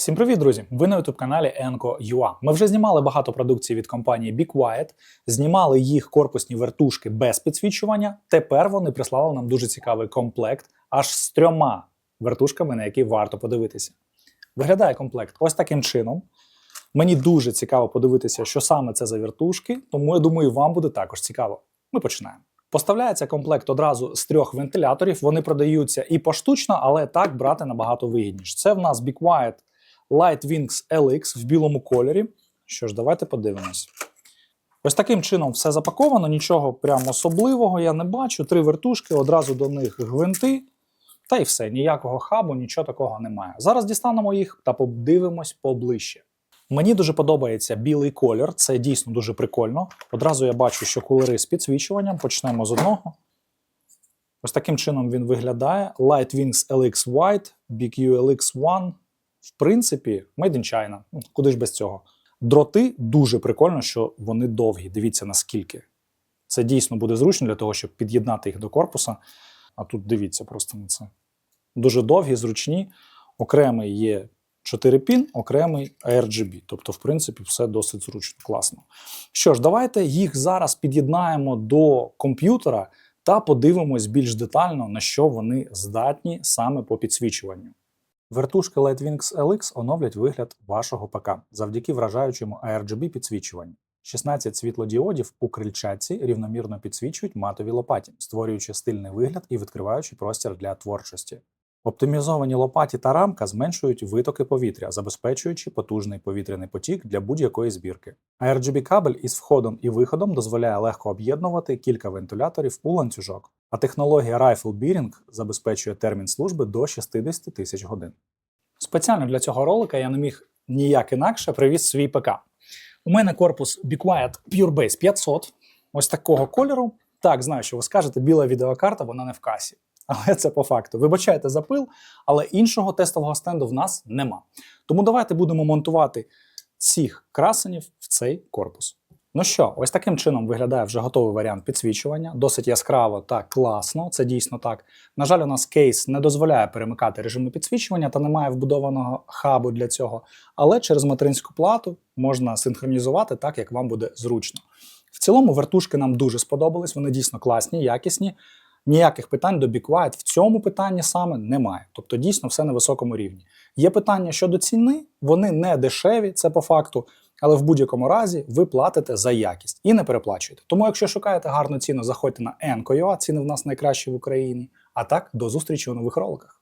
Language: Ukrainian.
Всім привіт, друзі! Ви на youtube каналі Enco.ua. Ми вже знімали багато продукції від компанії Be Quiet, знімали їх корпусні вертушки без підсвічування. Тепер вони прислали нам дуже цікавий комплект аж з трьома вертушками, на які варто подивитися. Виглядає комплект ось таким чином. Мені дуже цікаво подивитися, що саме це за вертушки, тому я думаю, вам буде також цікаво. Ми починаємо. Поставляється комплект одразу з трьох вентиляторів. Вони продаються і поштучно, але так брати набагато вигідніше. Це в нас Be Quiet Light Wings LX в білому кольорі. Що ж, давайте подивимось. Ось таким чином все запаковано, нічого прям особливого я не бачу. Три вертушки, одразу до них гвинти. Та й все, ніякого хабу, нічого такого немає. Зараз дістанемо їх та подивимось поближче. Мені дуже подобається білий колір, це дійсно дуже прикольно. Одразу я бачу, що кулери з підсвічуванням. Почнемо з одного. Ось таким чином він виглядає. Light Wings LX White, BQ LX1. В принципі, Made in China. Ну, Куди ж без цього? Дроти дуже прикольно, що вони довгі. Дивіться наскільки. Це дійсно буде зручно для того, щоб під'єднати їх до корпуса. А тут дивіться просто на це. Дуже довгі, зручні. Окремий є 4 пін, окремий RGB. Тобто, в принципі, все досить зручно, класно. Що ж, давайте їх зараз під'єднаємо до комп'ютера та подивимось більш детально, на що вони здатні саме по підсвічуванню. Вертушки Lightwings LX оновлять вигляд вашого ПК завдяки вражаючому RGB підсвічуванню. 16 світлодіодів у крильчатці рівномірно підсвічують матові лопаті, створюючи стильний вигляд і відкриваючи простір для творчості. Оптимізовані лопаті та рамка зменшують витоки повітря, забезпечуючи потужний повітряний потік для будь-якої збірки. А RGB кабель із входом і виходом дозволяє легко об'єднувати кілька вентиляторів у ланцюжок. А технологія Rifle Bearing забезпечує термін служби до 60 тисяч годин. Спеціально для цього ролика я не міг ніяк інакше привіз свій ПК. У мене корпус Be Quiet PureBase 500, ось такого кольору. Так, знаю, що ви скажете, біла відеокарта, вона не в касі. Але це по факту. Вибачайте за пил, але іншого тестового стенду в нас нема. Тому давайте будемо монтувати цих красенів в цей корпус. Ну що, ось таким чином виглядає вже готовий варіант підсвічування. Досить яскраво та класно, це дійсно так. На жаль, у нас кейс не дозволяє перемикати режими підсвічування та немає вбудованого хабу для цього. Але через материнську плату можна синхронізувати так, як вам буде зручно. В цілому вертушки нам дуже сподобались, вони дійсно класні, якісні. Ніяких питань до Be Quiet в цьому питанні саме немає. Тобто дійсно все на високому рівні. Є питання щодо ціни, вони не дешеві, це по факту, але в будь-якому разі ви платите за якість і не переплачуєте. Тому, якщо шукаєте гарну ціну, заходьте на Enco.ua, ціни в нас найкращі в Україні. А так, до зустрічі у нових роликах.